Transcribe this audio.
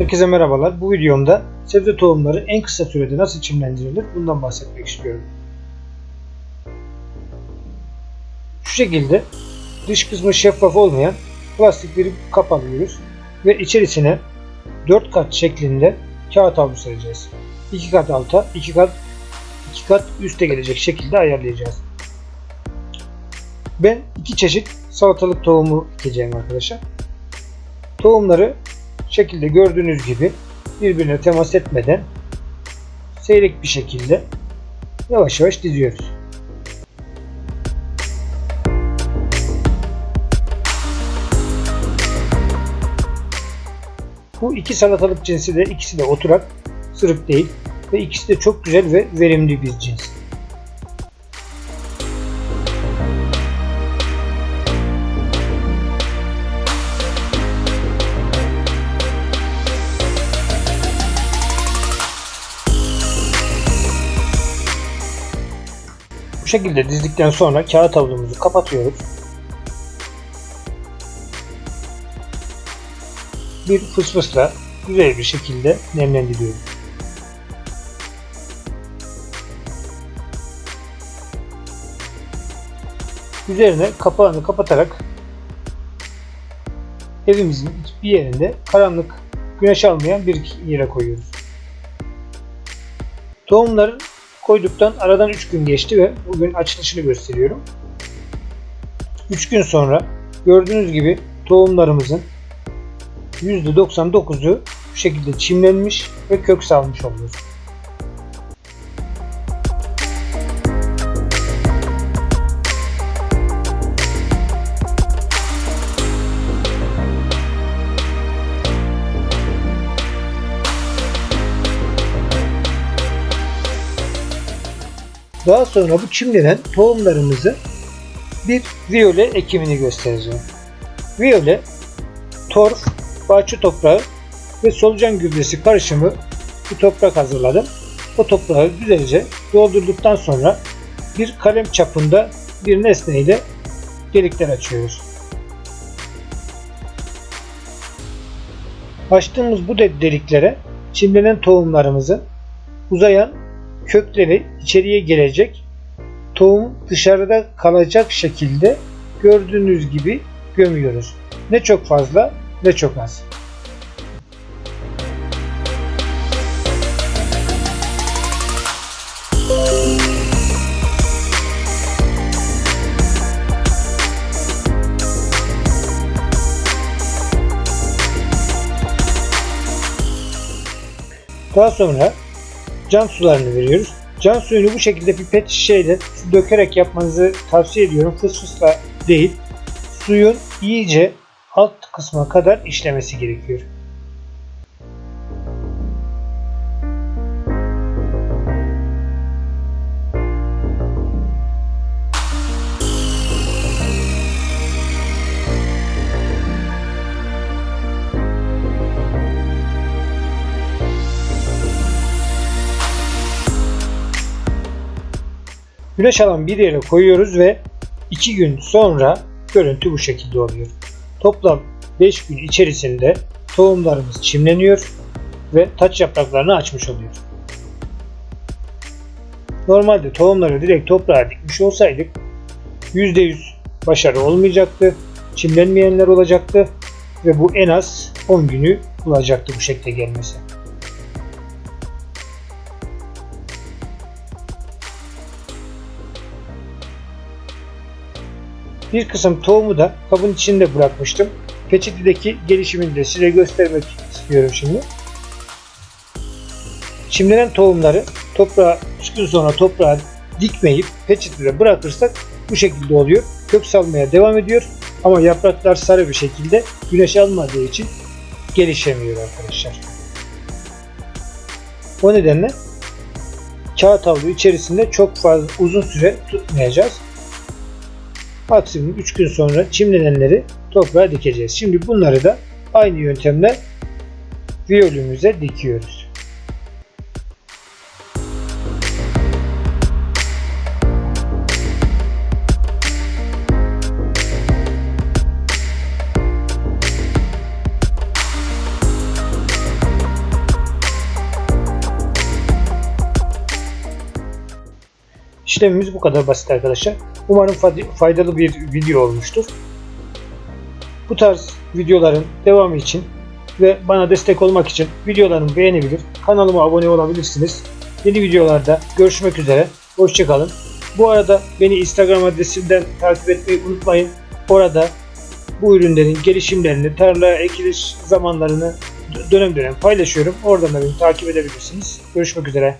Herkese merhabalar. Bu videomda sebze tohumları en kısa sürede nasıl çimlendirilir bundan bahsetmek istiyorum. Şu şekilde dış kısmı şeffaf olmayan plastik bir kap alıyoruz ve içerisine 4 kat şeklinde kağıt havlu sereceğiz. 2 kat alta, 2 kat 2 kat üste gelecek şekilde ayarlayacağız. Ben iki çeşit salatalık tohumu ekeceğim arkadaşlar. Tohumları şekilde gördüğünüz gibi birbirine temas etmeden seyrek bir şekilde yavaş yavaş diziyoruz. Bu iki salatalık cinsi de ikisi de oturak, sırık değil ve ikisi de çok güzel ve verimli bir cins. Şekilde dizdikten sonra kağıt havlumuzu kapatıyoruz. Bir fısfısla güzel bir şekilde nemlendiriyoruz. Üzerine kapağını kapatarak evimizin bir yerinde karanlık güneş almayan bir yere koyuyoruz. Tohumları koyduktan aradan 3 gün geçti ve bugün açılışını gösteriyorum. 3 gün sonra gördüğünüz gibi tohumlarımızın %99'u bu şekilde çimlenmiş ve kök salmış oluyor. Daha sonra bu çimlenen tohumlarımızı bir viyole ekimini göstereceğim. Viyole, torf, bahçe toprağı ve solucan gübresi karışımı bir toprak hazırladım. O toprağı güzelce doldurduktan sonra bir kalem çapında bir nesne ile delikler açıyoruz. Açtığımız bu de- deliklere çimlenen tohumlarımızı uzayan kökleri içeriye gelecek, tohum dışarıda kalacak şekilde gördüğünüz gibi gömüyoruz. Ne çok fazla ne çok az. Daha sonra can sularını veriyoruz. Can suyunu bu şekilde pipet şişeyle su dökerek yapmanızı tavsiye ediyorum. Fıs fısla değil. Suyun iyice alt kısma kadar işlemesi gerekiyor. Güneş alan bir yere koyuyoruz ve 2 gün sonra görüntü bu şekilde oluyor. Toplam 5 gün içerisinde tohumlarımız çimleniyor ve taç yapraklarını açmış oluyor. Normalde tohumları direkt toprağa dikmiş olsaydık %100 başarı olmayacaktı. Çimlenmeyenler olacaktı ve bu en az 10 günü bulacaktı bu şekilde gelmesi. Bir kısım tohumu da kabın içinde bırakmıştım. Peçetedeki gelişimini de size göstermek istiyorum şimdi. Çimlenen tohumları toprağa 3 gün sonra toprağa dikmeyip peçetede bırakırsak bu şekilde oluyor. Kök salmaya devam ediyor ama yapraklar sarı bir şekilde güneş almadığı için gelişemiyor arkadaşlar. O nedenle kağıt havlu içerisinde çok fazla uzun süre tutmayacağız maksimum 3 gün sonra çimlenenleri toprağa dikeceğiz. Şimdi bunları da aynı yöntemle viyolümüze dikiyoruz. İşlemimiz bu kadar basit arkadaşlar. Umarım fayda- faydalı bir video olmuştur. Bu tarz videoların devamı için ve bana destek olmak için videolarımı beğenebilir, kanalıma abone olabilirsiniz. Yeni videolarda görüşmek üzere. Hoşçakalın. Bu arada beni Instagram adresimden takip etmeyi unutmayın. Orada bu ürünlerin gelişimlerini, tarlaya ekiliş zamanlarını dönem dönem paylaşıyorum. Oradan da beni takip edebilirsiniz. Görüşmek üzere.